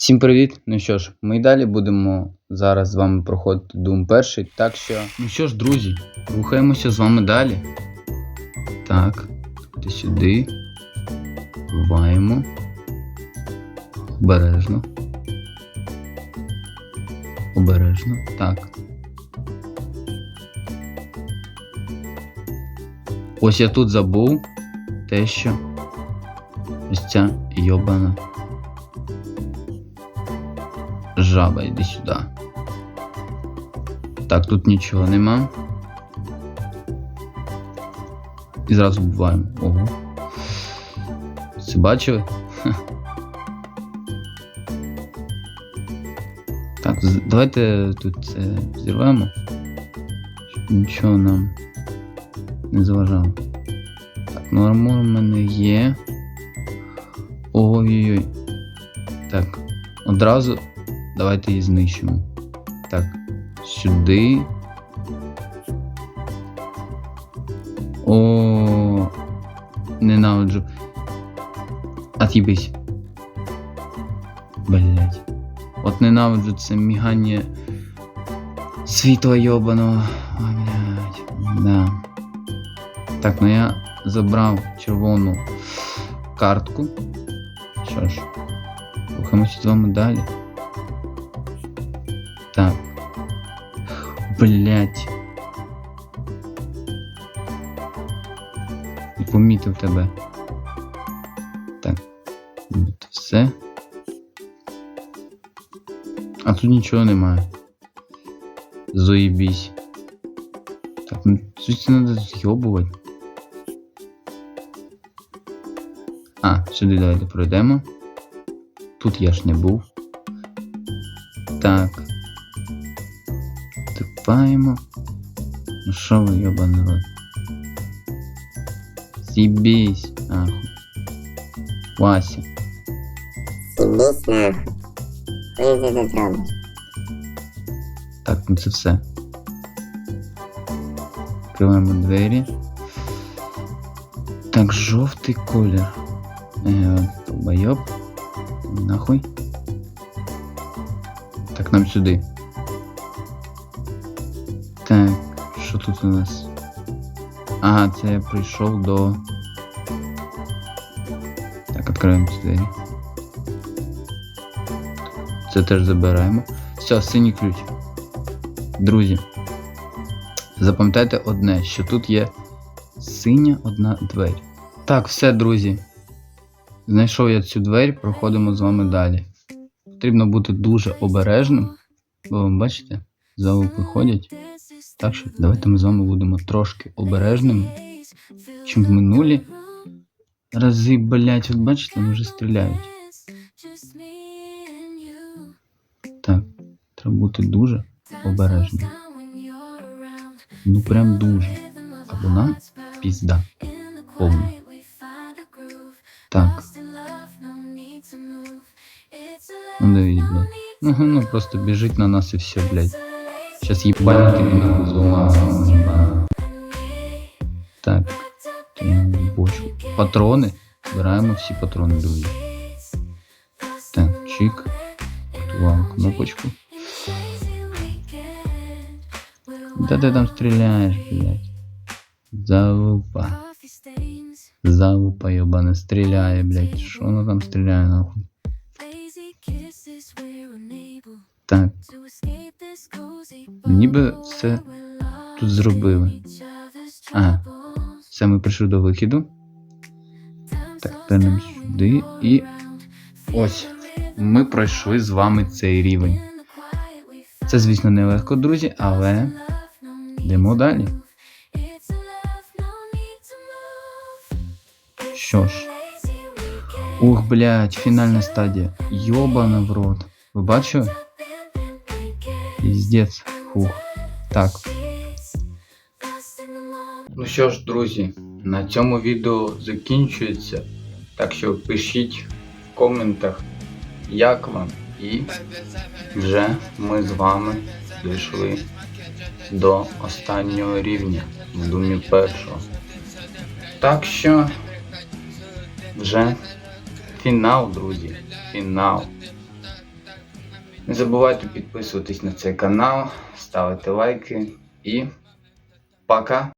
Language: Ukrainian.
Всім привіт! Ну що ж, ми й далі будемо зараз з вами проходити Doom 1. Так що, ну що ж, друзі, рухаємося з вами далі. Так, ти сюди. Буваємо. Обережно. Обережно. Так. Ось я тут забув те, що ось ця йобана жаба, йди сюди. Так, тут нічого нема. І зразу буваємо. Ого. Це бачили? Так, давайте тут це зірвемо. Щоб нічого нам не заважало. Так, ну армор в мене є. Ой-ой-ой. Так, одразу давайте її знищимо. Так, сюди. О, ненавиджу. От'їбись. Блять. От ненавиджу це мігання світла йобаного. Ой, блять. Да. Так, ну я забрав червону картку. Що ж, рухаємося з вами далі. Так. Блять. Помітив тебе. Так. От все. А тут нічого немає. Заебись. Так, ну звідси треба з'йобувати. А, сюди давайте пройдемо. Тут я ж не був. Типаємо. Ну що ви, йоба народ? Зібісь, нахуй. Вася. Ібись нахуй. Що ти тут робиш? Так, ну це все. Відкриваємо двері. Так, жовтий колір. Е, долбойоб. Нахуй. Так, нам сюди. Так, що тут у нас? Ага, це я прийшов до. Так, відкриваємо ці двері. Це теж забираємо. Все, синій ключ. Друзі, запам'ятайте одне, що тут є синя одна двері. Так, все, друзі. Знайшов я цю двері, проходимо з вами далі. Потрібно бути дуже обережним, бо ви бачите, залупи ходять. Так що давайте ми з вами будемо трошки обережними, чим в минулі рази, блять, от бачите, вони вже стріляють. Так, треба бути дуже обережним. Ну прям дуже. Або нам пізда. Повна. Так. Ну дивись, блядь. Ну, ну просто біжить на нас і все, блядь. Сейчас їбать ти нахуй зламався. Так. Бочку. Патрони. Збираємо всі патрони, друзі. Так, чик. Активував кнопочку. Да ти там стріляєш, блядь. Залупа. Залупа йобана стріляє, блядь. Що вона там стріляє, нахуй? Так, ніби все тут зробили. Ага. Все, ми прийшли до вихіду. Так, тепер сюди і. Ось. Ми пройшли з вами цей рівень. Це, звісно, нелегко, друзі, але йдемо далі. Що ж. Ух, блядь, фінальна стадія. Йобана в рот. Ви бачили? Піздець. Фух. Так. Ну що ж, друзі, на цьому відео закінчується. Так що пишіть в коментах, як вам. І вже ми з вами дійшли до останнього рівня в думі першого. Так що вже фінал, друзі. Фінал. Не забувайте підписуватись на цей канал, ставити лайки і пока!